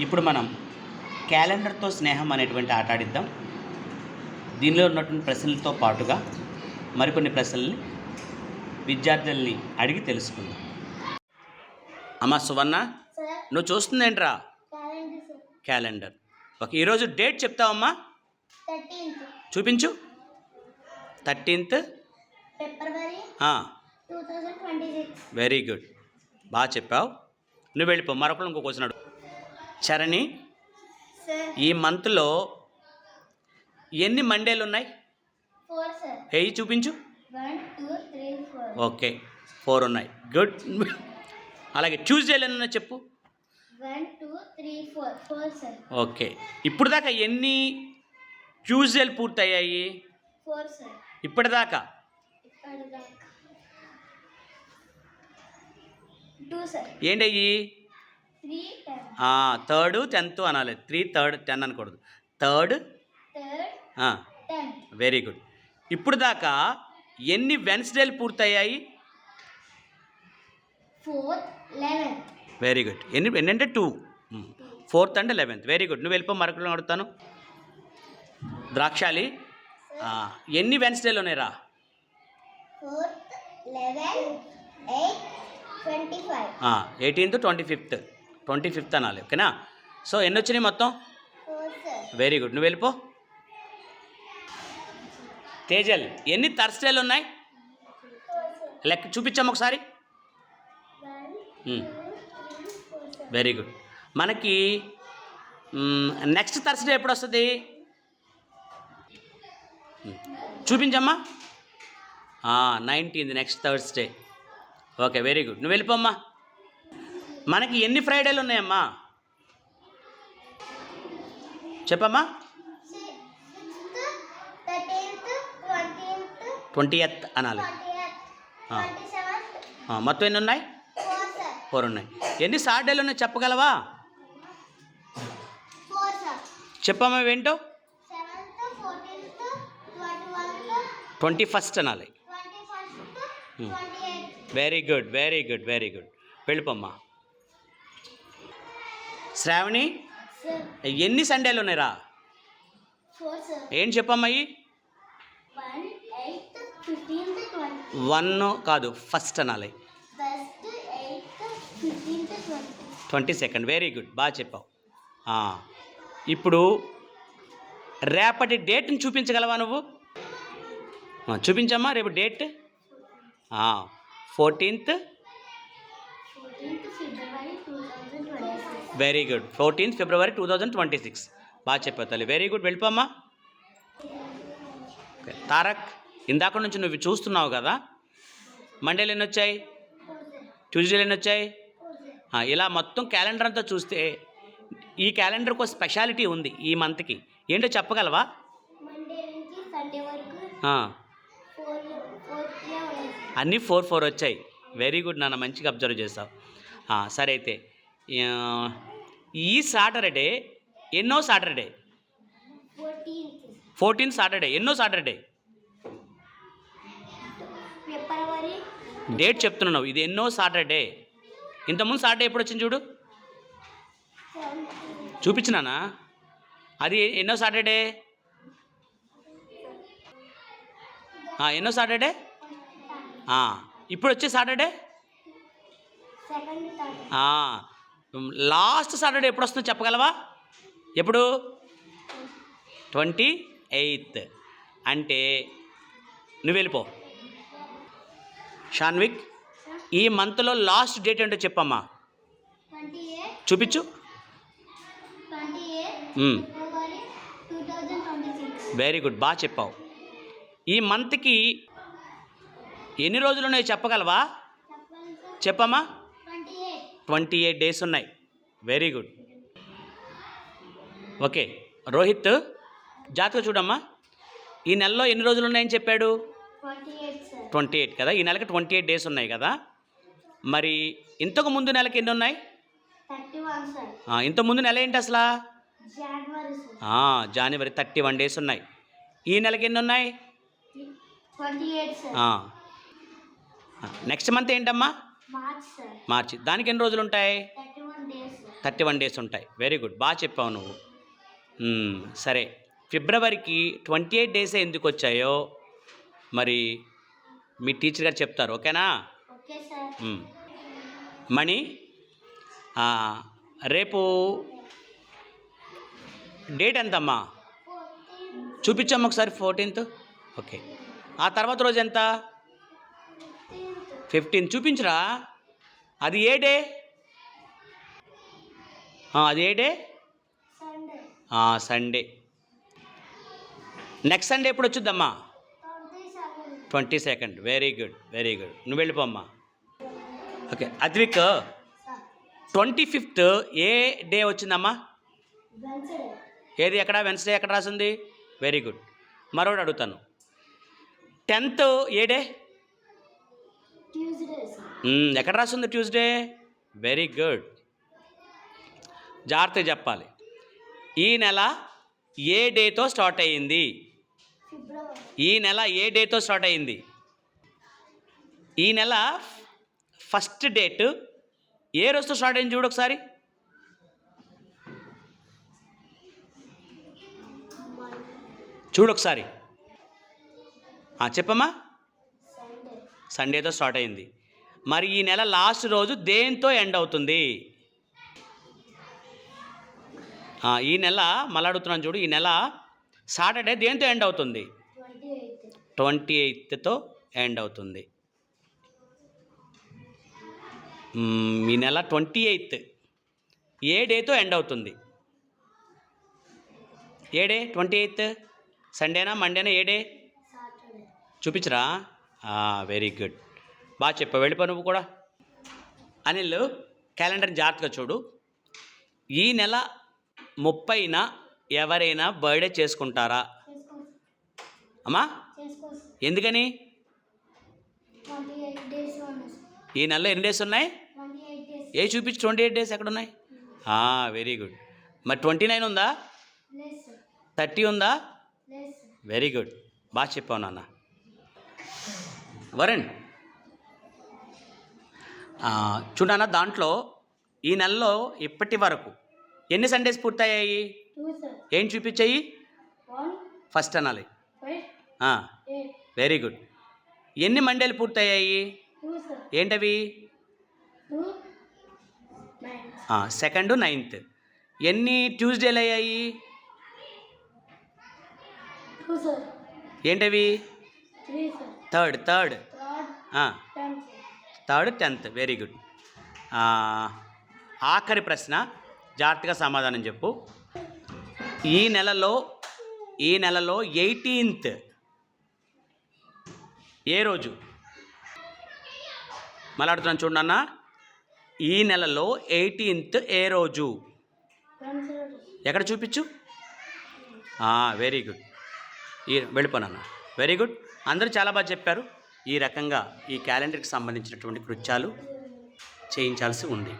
ఇప్పుడు మనం క్యాలెండర్తో స్నేహం అనేటువంటి ఆట ఆడిద్దాం. దీనిలో ఉన్నటువంటి ప్రశ్నలతో పాటుగా మరికొన్ని ప్రశ్నల్ని విద్యార్థుల్ని అడిగి తెలుసుకుందాం. అమ్మా సువర్ణ నువ్వు చూస్తుందేంట్రా? క్యాలెండర్ ఓకే ఈరోజు డేట్ చెప్తావమ్మా? చూపించు. థర్టీన్త్? Very good. బాగా చెప్పావు. నువ్వు వెళ్ళిపో మరొకరు ఇంకో క్వశ్చన్ చరణి ఈ మంత్లో ఎన్ని మండేలు ఉన్నాయి? ఏయి చూపించు. ఓకే ఫోర్ ఉన్నాయి. గుడ్. అలాగే ట్యూస్డేలు ఎన్ని ఉన్నాయి చెప్పు ఓకే ఇప్పుడు దాకా ఎన్ని ట్యూస్డేలు పూర్తయ్యాయి? ఇప్పటిదాకా? ఏంటయ్యి? థర్డ్ టెన్త్ అనాలి. త్రీ థర్డ్ టెన్ అనకూడదు. థర్డ్ వెరీ గుడ్ ఇప్పుడు దాకా ఎన్ని వెన్స్డేలు పూర్తయ్యాయి? వెరీ గుడ్ ఎన్ని ఎన్నంటే two fourth and eleventh very good నువ్వు వెళ్ళిపో మరొకరు అడుగుతాను. ద్రాక్షాలి. ఎన్ని వెన్స్డేలు twenty five eighteenth twenty fifth twenty fifth అనాలి ఓకేనా? సో ఎన్ని వచ్చినాయి మొత్తం? వెరీ గుడ్ నువ్వు వెళ్ళిపో. తేజల్ ఎన్ని థర్స్డేలు ఉన్నాయి? లెక్క చూపించాము ఒకసారి. Hmm. వెరీ గుడ్ మనకి నెక్స్ట్ థర్స్డే ఎప్పుడు వస్తుంది hmm. చూపించమ్మా. Nineteenth next Thursday okay very good నువ్వు వెళ్ళిపోమ్మా మనకి ఎన్ని ఫ్రైడేలు ఉన్నాయమ్మా? చెప్పమ్మా. ట్వంటీ ఎత్ అనాలి మొత్తం ఎన్ని ఉన్నాయి? ఫోర్ ఉన్నాయి. ఎన్ని సాటర్డేలు ఉన్నాయి చెప్పగలవా? చెప్పమ్మా ఏంటో? ట్వంటీ ఫస్ట్ అనాలి very good very good very good వెళ్ళిపోమ్మా. Shravani ఎన్ని సండేలు ఉన్నాయిరా? ఏం చెప్పమ్మా ఇవి వన్ కాదు ఫస్ట్ అనాలి. ట్వంటీ సెకండ్ వెరీ గుడ్ బాగా చెప్పావు. ఇప్పుడు రేపటి డేట్ని చూపించగలవా నువ్వు? చూపించమ్మా రేపు date. Fourteenth February two thousand twenty six very good fourteenth February two thousand twenty six బాగా చెప్పావు తల్లి. వెరీ గుడ్ వెళ్ళిపోమ్మా. ఓకే, తారక్ ఇందాక నుంచి నువ్వు చూస్తున్నావు కదా. మండేలు ఎన్ని వచ్చాయి ట్యూస్డేలు ఎన్ని వచ్చాయి ఇలా మొత్తం క్యాలెండర్ అంతా చూస్తే ఈ క్యాలెండర్కి ఒక స్పెషాలిటీ ఉంది ఈ మంత్కి ఏంటో చెప్పగలవా? అన్నీ ఫోర్ ఫోర్ వచ్చాయి. వెరీ గుడ్ నాన్న. మంచిగా అబ్జర్వ్ చేస్తావు ఆ, సరే అయితే. ఈ సాటర్డే ఎన్నో సాటర్డే? ఫోర్టీన్ సాటర్డే ఎన్నో సాటర్డే? డేట్ చెప్తున్నావు ఇది ఎన్నో సాటర్డే? ఇంతకుముందు సాటర్డే ఎప్పుడు వచ్చింది చూడు చూపించినానా? అది ఎన్నో సాటర్డే? ఎన్నో సాటర్డే? ఇప్పుడు వచ్చే సాటర్డే? లాస్ట్ సాటర్డే ఎప్పుడు వస్తుందో చెప్పగలవా? ఎప్పుడు? Twenty eighth. అంటే నువ్వు వెళ్ళిపో. షాన్విక్ ఈ మంత్లో లాస్ట్ డేట్ ఏంటో చెప్పమ్మా. చూపించు. వెరీ గుడ్ బాగా చెప్పావు. ఈ మంత్కి ఎన్ని రోజులు ఉన్నాయో చెప్పగలవా? చెప్పమ్మా. ట్వంటీ ఎయిట్ డేస్ ఉన్నాయి. వెరీ గుడ్ ఓకే రోహిత్ జాతక చూడమ్మా. ఈ నెలలో ఎన్ని రోజులు ఉన్నాయని చెప్పాడు? ట్వంటీ ఎయిట్ కదా? ఈ నెలకి ట్వంటీ ఎయిట్ డేస్ ఉన్నాయి కదా? మరి ఇంతకు ముందు నెలకి ఎన్ని ఉన్నాయి? ఇంతకు ముందు నెల ఏంటి అసలు? జనవరి థర్టీ వన్ డేస్ ఉన్నాయి. ఈ నెలకి ఎన్ని ఉన్నాయి. నెక్స్ట్ మంత్ ఏంటమ్మా? మార్చ్ దానికి ఎన్ని రోజులు ఉంటాయి థర్టీ వన్ డేస్ ఉంటాయి. వెరీ గుడ్ బాగా చెప్పావు నువ్వు. సరే. ఫిబ్రవరికి ట్వంటీ ఎయిట్ డేసే ఎందుకు వచ్చాయో మరి మీ టీచర్ గారు చెప్తారు. ఓకేనా. మణి రేపు డేట్ ఎంతమ్మా? చూపించమ్మా ఒకసారి ఫోర్టీన్త్. ఓకే. ఆ తర్వాత రోజు ఎంత? ఫిఫ్టీన్ చూపించరా. అది ఏ డే? అది ఏ డే? సండే నెక్స్ట్ సండే ఎప్పుడు వచ్చుద్దమ్మా? Twenty second very good very good నువ్వు వెళ్ళిపోమ్మా. ఓకే అద్విక్ ట్వంటీ ఫిఫ్త్ ఏ డే వచ్చిందమ్మా? ఏది ఎక్కడ? వెన్స్డే ఎక్కడ రాసింది? వెరీ గుడ్ మరొకటి అడుగుతాను. టెన్త్ ఏ డే? ఎక్కడ రాసింది ట్యూస్డే వెరీ గుడ్ జాగ్రత్తగా చెప్పాలి. ఈ నెల ఏ డేతో స్టార్ట్ అయ్యింది? ఈ నెల ఏ డేతో స్టార్ట్ అయ్యింది? ఈ నెల ఫస్ట్ డేట్ ఏ రోజుతో స్టార్ట్ అయింది చూడు ఒకసారి. చూడు ఒకసారి. చెప్పమ్మా. సండేతో స్టార్ట్ అయింది. మరి ఈ నెల లాస్ట్ రోజు దేంతో ఎండ్ అవుతుంది? ఈ నెల మళ్ళీ అడుగుతున్నాను చూడు ఈ నెల సాటర్డే దేంతో ఎండ్ అవుతుంది? ట్వంటీ ఎయిత్ ట్వంటీ ఎయిత్తో ఎండ్ అవుతుంది. ఈ నెల ట్వంటీ ఎయిత్. ఏ డేతో ఎండ్ అవుతుంది? ఏ డే? Twenty eighth. సండేనా మండేనా ఏ డే? చూపించరా? వెరీ గుడ్ బాగా చెప్పావు వెళ్ళిపో నువ్వు కూడా. అనిల్ క్యాలెండర్ని జాగ్రత్తగా చూడు. ఈ నెల ముప్పైన ఎవరైనా బర్త్డే చేసుకుంటారా? చేసుకో అమ్మా? ఎందుకని? ఈ నెలలో ఎన్ని డేస్ ఉన్నాయి? ఏ చూపించి ట్వంటీ ఎయిట్ డేస్ ఎక్కడ ఉన్నాయి వెరీ గుడ్ మరి ట్వంటీ నైన్ ఉందా? థర్టీ ఉందా? వెరీ గుడ్ బాగా చెప్పావు నాన్న. వరుణ్. ఆ, చూడన్నా దాంట్లో ఈ నెలలో ఇప్పటి వరకు ఎన్ని సండేస్ పూర్తయ్యాయి? ఏం చూపించాయి? ఫస్ట్ అనాలి. వెరీ గుడ్ ఎన్ని మండేలు పూర్తయ్యాయి? ఏంటవి? సెకండ్ నైన్త్ ఎన్ని ట్యూస్డేలు అయ్యాయి? ఏంటవి? Third third third tenth very good ఆఖరి ప్రశ్న. జాగ్రత్తగా సమాధానం చెప్పు. ఈ నెలలో ఈ నెలలో ఎయిటీన్త్ ఏ రోజు? మళ్ళీ అడుగుతున్నాను చూడన్నా ఈ నెలలో ఎయిటీన్త్ ఏ రోజు? ఎక్కడ చూపించు? వెరీ గుడ్ ఈ వెళ్ళిపోనన్న వెరీ గుడ్ అందరూ చాలా బాగా చెప్పారు. ఈ రకంగా ఈ క్యాలెండర్కి సంబంధించినటువంటి కృత్యాలు చేయించాల్సి ఉంది.